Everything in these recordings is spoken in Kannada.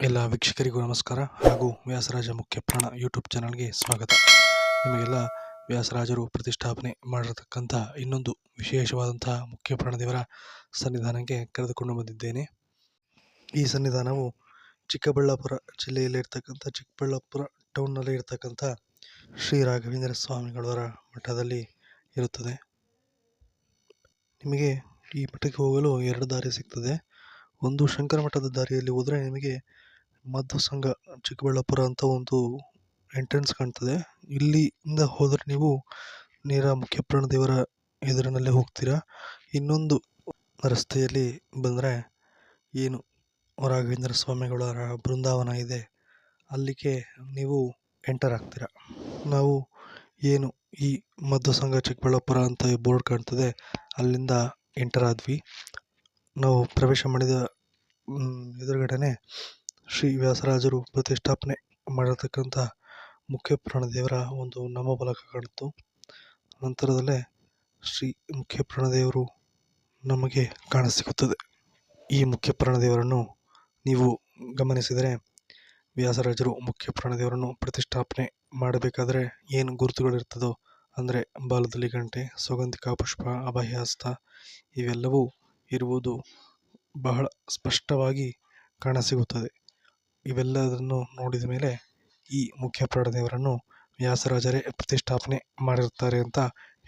ಎಲ್ಲ ವೀಕ್ಷಕರಿಗೂ ನಮಸ್ಕಾರ ಹಾಗೂ ವ್ಯಾಸರಾಜ ಮುಖ್ಯ ಪ್ರಾಣ ಯೂಟ್ಯೂಬ್ ಚಾನಲ್ಗೆ ಸ್ವಾಗತ. ನಿಮಗೆಲ್ಲ ವ್ಯಾಸರಾಜರು ಪ್ರತಿಷ್ಠಾಪನೆ ಮಾಡಿರತಕ್ಕಂಥ ಇನ್ನೊಂದು ವಿಶೇಷವಾದಂತಹ ಮುಖ್ಯ ಪ್ರಾಣದೇವರ ಸನ್ನಿಧಾನಕ್ಕೆ ಕರೆದುಕೊಂಡು ಬಂದಿದ್ದೇನೆ. ಈ ಸನ್ನಿಧಾನವು ಚಿಕ್ಕಬಳ್ಳಾಪುರ ಜಿಲ್ಲೆಯಲ್ಲಿ ಇರ್ತಕ್ಕಂಥ ಚಿಕ್ಕಬಳ್ಳಾಪುರ ಟೌನ್ನಲ್ಲಿ ಇರ್ತಕ್ಕಂಥ ಶ್ರೀ ರಾಘವೇಂದ್ರ ಸ್ವಾಮಿಗಳವರ ಮಠದಲ್ಲಿ ಇರುತ್ತದೆ. ನಿಮಗೆ ಈ ಮಠಕ್ಕೆ ಹೋಗಲು ಎರಡು ದಾರಿ ಸಿಗ್ತದೆ. ಒಂದು ಶಂಕರ ಮಠದ ದಾರಿಯಲ್ಲಿ ಹೋದರೆ ನಿಮಗೆ ಮಧ್ವ ಸಂಘ ಚಿಕ್ಕಬಳ್ಳಾಪುರ ಅಂತ ಒಂದು ಎಂಟ್ರೆನ್ಸ್ ಕಾಣ್ತದೆ. ಇಲ್ಲಿಂದ ಹೋದರೆ ನೀವು ನೇರ ಮುಖ್ಯ ದೇವರ ಎದುರಿನಲ್ಲೇ ಹೋಗ್ತೀರಾ? ಇನ್ನೊಂದು ರಸ್ತೆಯಲ್ಲಿ ಬಂದರೆ ಏನು ರಾಘವೇಂದ್ರ ಸ್ವಾಮಿಗಳ ಬೃಂದಾವನ ಇದೆ. ಅಲ್ಲಿಗೆ ನೀವು ಎಂಟರ್ ಆಗ್ತೀರ? ನಾವು ಏನು ಈ ಮದ್ದು ಸಂಘ ಚಿಕ್ಕಬಳ್ಳಾಪುರ ಅಂತ ಬೋರ್ಡ್ ಕಾಣ್ತದೆ, ಅಲ್ಲಿಂದ ಎಂಟರ್ ಆದ್ವಿ. ನಾವು ಪ್ರವೇಶ ಮಾಡಿದ ಎದುರುಗಡೆನೆ ಶ್ರೀ ವ್ಯಾಸರಾಜರು ಪ್ರತಿಷ್ಠಾಪನೆ ಮಾಡಿರ್ತಕ್ಕಂಥ ಮುಖ್ಯ ಪ್ರಾಣದೇವರ ಒಂದು ನಾಮಫಲಕ ಕಾಣಿತು ನಂತರದಲ್ಲೇ ಶ್ರೀ ಮುಖ್ಯ ಪ್ರಾಣದೇವರು ನಮಗೆ ಕಾಣಸಿಗುತ್ತದೆ. ಈ ಮುಖ್ಯ ಪ್ರಾಣದೇವರನ್ನು ನೀವು ಗಮನಿಸಿದರೆ ವ್ಯಾಸರಾಜರು ಮುಖ್ಯ ಪ್ರಾಣದೇವರನ್ನು ಪ್ರತಿಷ್ಠಾಪನೆ ಮಾಡಬೇಕಾದ್ರೆ ಏನು ಗುರುತುಗಳಿರ್ತದೋ ಅಂದರೆ ಬಾಲದಲ್ಲಿ ಗಂಟೆ, ಸೌಗಂಧಿಕ, ಪುಷ್ಪ, ಅಭಯಹಸ್ತ ಇವೆಲ್ಲವೂ ಇರುವುದು ಬಹಳ ಸ್ಪಷ್ಟವಾಗಿ ಕಾಣಸಿಗುತ್ತದೆ. ಇವೆಲ್ಲದನ್ನು ನೋಡಿದ ಮೇಲೆ ಈ ಮುಖ್ಯ ಪ್ರಾಣದೇವರನ್ನು ವ್ಯಾಸರಾಜರೇ ಪ್ರತಿಷ್ಠಾಪನೆ ಮಾಡಿರುತ್ತಾರೆ ಅಂತ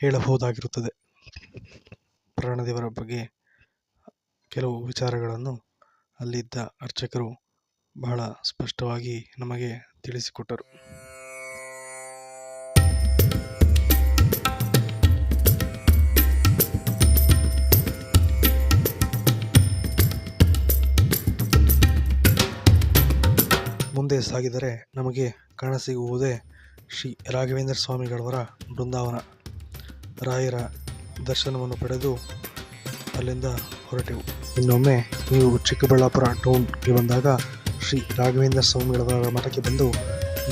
ಹೇಳಬಹುದಾಗಿರುತ್ತದೆ. ಪ್ರಾಣದೇವರ ಬಗ್ಗೆ ಕೆಲವು ವಿಚಾರಗಳನ್ನು ಅಲ್ಲಿದ್ದ ಅರ್ಚಕರು ಬಹಳ ಸ್ಪಷ್ಟವಾಗಿ ನಮಗೆ ತಿಳಿಸಿಕೊಟ್ಟರು. ಮುಂದೆ ಸಾಗಿದರೆ ನಮಗೆ ಕಾಣಸಿಗುವುದೇ ಶ್ರೀ ರಾಘವೇಂದ್ರ ಸ್ವಾಮಿಗಳವರ ಬೃಂದಾವನ. ರಾಯರ ದರ್ಶನವನ್ನು ಪಡೆದು ಅಲ್ಲಿಂದ ಹೊರಟೆವು. ಇನ್ನೊಮ್ಮೆ ನೀವು ಚಿಕ್ಕಬಳ್ಳಾಪುರ ಟೌನ್ಗೆ ಬಂದಾಗ ಶ್ರೀ ರಾಘವೇಂದ್ರ ಸ್ವಾಮಿಗಳವರ ಮಠಕ್ಕೆ ಬಂದು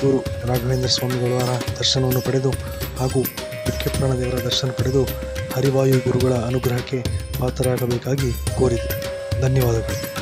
ಗುರು ರಾಘವೇಂದ್ರ ಸ್ವಾಮಿಗಳವರ ದರ್ಶನವನ್ನು ಪಡೆದು ಹಾಗೂ ಬಿಕ್ಕಪ್ರಾಣ ದೇವರ ದರ್ಶನ ಪಡೆದು ಹರಿವಾಯು ಗುರುಗಳ ಅನುಗ್ರಹಕ್ಕೆ ಪಾತ್ರರಾಗಬೇಕಾಗಿ ಕೋರಿದೆ. ಧನ್ಯವಾದಗಳು.